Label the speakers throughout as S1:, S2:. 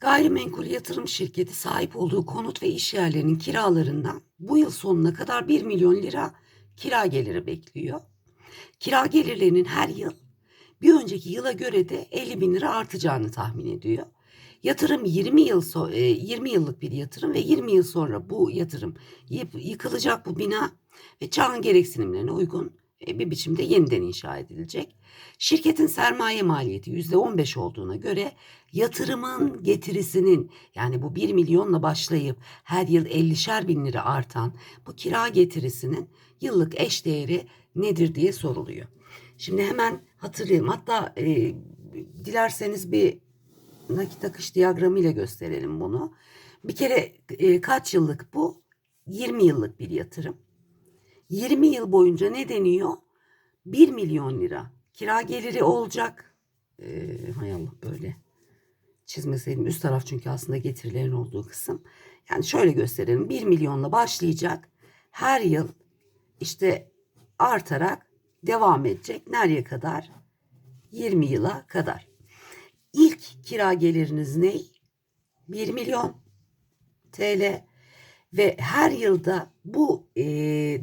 S1: Gayrimenkul yatırım şirketi sahip olduğu konut ve iş yerlerinin kiralarından bu yıl sonuna kadar 1 milyon lira kira geliri bekliyor. Kira gelirlerinin her yıl bir önceki yıla göre de 50 bin lira artacağını tahmin ediyor. Yatırım 20 yıl so- e, 20 yıllık bir yatırım ve 20 yıl sonra bu yatırım yıkılacak bu bina ve çağın gereksinimlerine uygun e, bir biçimde yeniden inşa edilecek. Şirketin sermaye maliyeti %15 olduğuna göre yatırımın getirisinin yani bu 1 milyonla başlayıp her yıl 50'şer bin lira artan bu kira getirisinin yıllık eş değeri nedir diye soruluyor. Şimdi hemen hatırlayalım. Hatta e, dilerseniz bir nakit akış diyagramı ile gösterelim bunu. Bir kere e, kaç yıllık bu? 20 yıllık bir yatırım. 20 yıl boyunca ne deniyor? 1 milyon lira kira geliri olacak. Ee, hay Allah böyle çizmeseydim üst taraf çünkü aslında getirilerin olduğu kısım. Yani şöyle gösterelim 1 milyonla başlayacak. Her yıl işte artarak devam edecek. Nereye kadar? 20 yıla kadar. İlk kira geliriniz ne? 1 milyon TL ve her yılda bu e,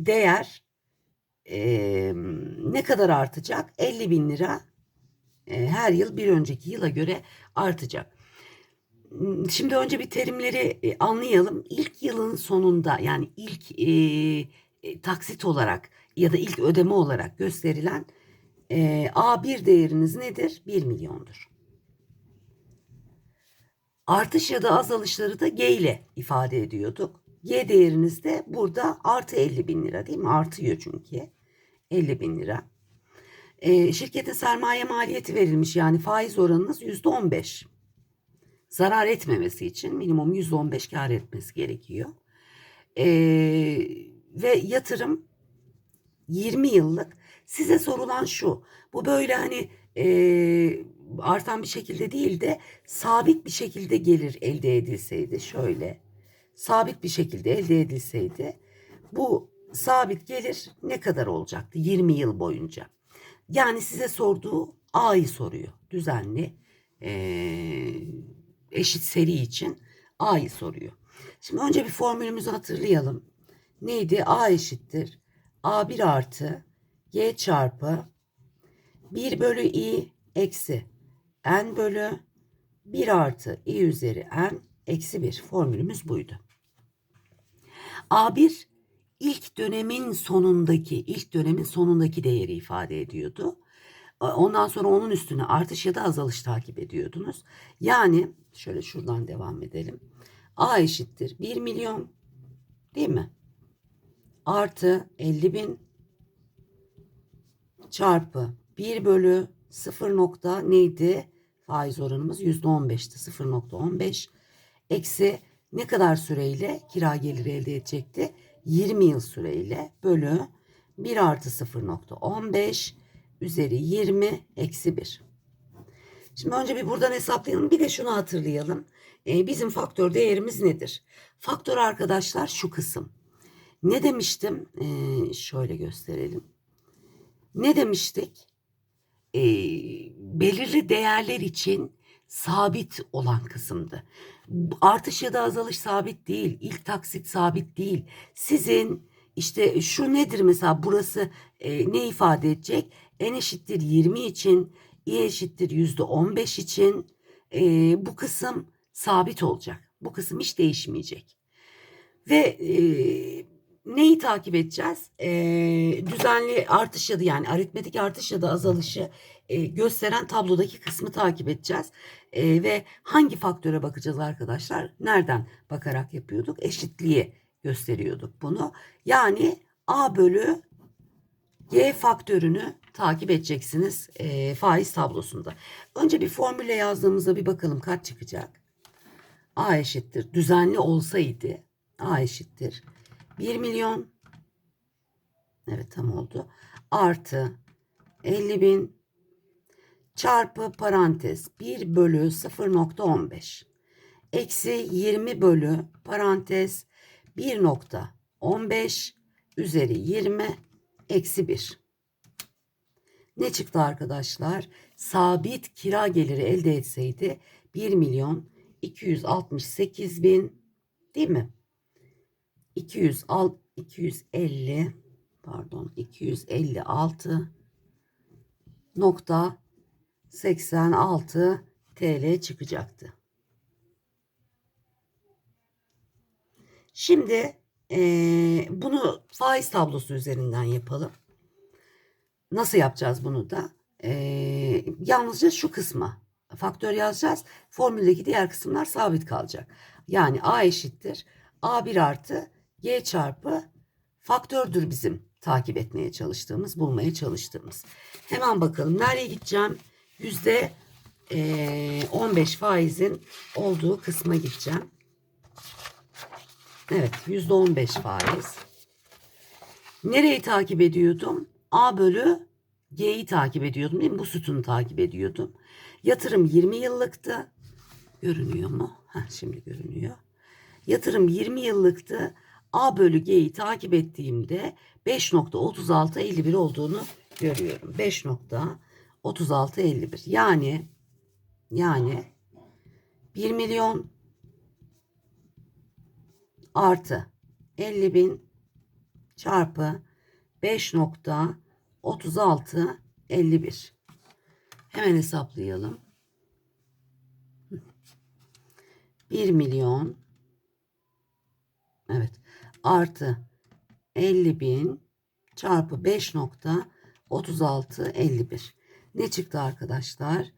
S1: değer e, ne kadar artacak? 50 bin lira e, her yıl bir önceki yıla göre artacak. Şimdi önce bir terimleri e, anlayalım. İlk yılın sonunda yani ilk e, e, taksit olarak ya da ilk ödeme olarak gösterilen e, A1 değeriniz nedir? 1 milyondur. Artış ya da azalışları da G ile ifade ediyorduk. G değeriniz de burada artı 50 bin lira değil mi? Artıyor çünkü. 50 bin lira. E, şirketin sermaye maliyeti verilmiş yani faiz oranınız yüzde 15. Zarar etmemesi için minimum yüzde 15 kar etmesi gerekiyor. E, ve yatırım 20 yıllık. Size sorulan şu. Bu böyle hani e, artan bir şekilde değil de sabit bir şekilde gelir elde edilseydi şöyle. Sabit bir şekilde elde edilseydi bu sabit gelir ne kadar olacaktı 20 yıl boyunca? Yani size sorduğu A'yı soruyor. Düzenli e, eşit seri için A'yı soruyor. Şimdi önce bir formülümüzü hatırlayalım. Neydi? A eşittir. A1 artı G çarpı 1 bölü i eksi n bölü 1 artı i üzeri n eksi 1 formülümüz buydu. A1 ilk dönemin sonundaki ilk dönemin sonundaki değeri ifade ediyordu. Ondan sonra onun üstüne artış ya da azalış takip ediyordunuz. Yani şöyle şuradan devam edelim. A eşittir 1 milyon değil mi? Artı 50 bin çarpı 1 bölü 0 nokta neydi? Faiz oranımız %15'ti 0.15 eksi ne kadar süreyle kira geliri elde edecekti? 20 yıl süreyle bölü 1 artı 0.15 üzeri 20 eksi 1. Şimdi önce bir buradan hesaplayalım. Bir de şunu hatırlayalım. Ee, bizim faktör değerimiz nedir? Faktör arkadaşlar şu kısım. Ne demiştim? Ee, şöyle gösterelim. Ne demiştik? Ee, belirli değerler için sabit olan kısımdı. Artış ya da azalış sabit değil. İlk taksit sabit değil. Sizin işte şu nedir mesela burası e, ne ifade edecek? N eşittir 20 için, i eşittir yüzde 15 için e, bu kısım sabit olacak. Bu kısım hiç değişmeyecek. Ve e, neyi takip edeceğiz? E, düzenli artış ya da yani aritmetik artış ya da azalışı e, gösteren tablodaki kısmı takip edeceğiz. E, ve hangi faktöre bakacağız arkadaşlar? Nereden bakarak yapıyorduk? Eşitliği gösteriyorduk bunu. Yani A bölü G faktörünü takip edeceksiniz e, faiz tablosunda. Önce bir formüle yazdığımızda bir bakalım kaç çıkacak. A eşittir. Düzenli olsaydı A eşittir. 1 milyon evet tam oldu. Artı 50 bin çarpı parantez 1 bölü 0.15 eksi 20 bölü parantez 1.15 üzeri 20 eksi 1. Ne çıktı arkadaşlar? Sabit kira geliri elde etseydi 1 milyon 268 bin değil mi? 200 al 250 pardon 256 nokta 86 TL çıkacaktı. Şimdi eee, bunu faiz tablosu üzerinden yapalım. Nasıl yapacağız bunu da? Eee, yalnızca şu kısma faktör yazacağız. Formüldeki diğer kısımlar sabit kalacak. Yani A eşittir. A1 artı G çarpı faktördür bizim takip etmeye çalıştığımız, bulmaya çalıştığımız. Hemen bakalım nereye gideceğim? Yüzde eee, 15 faizin olduğu kısma gideceğim. Evet yüzde 15 faiz. Nereyi takip ediyordum? A bölü G'yi takip ediyordum değil mi? Bu sütunu takip ediyordum. Yatırım 20 yıllıktı. Görünüyor mu? Heh, şimdi görünüyor. Yatırım 20 yıllıktı. A bölü G'yi takip ettiğimde 5.3651 olduğunu görüyorum. 5.3651 yani yani 1 milyon artı 50 bin çarpı 5.3651 hemen hesaplayalım. 1 milyon artı 50 bin çarpı 5.3651 ne çıktı arkadaşlar?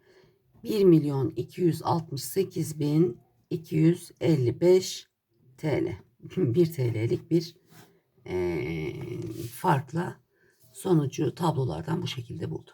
S1: 1 milyon 268 bin 255 TL. 1 TL'lik bir eee, farkla sonucu tablolardan bu şekilde buldum.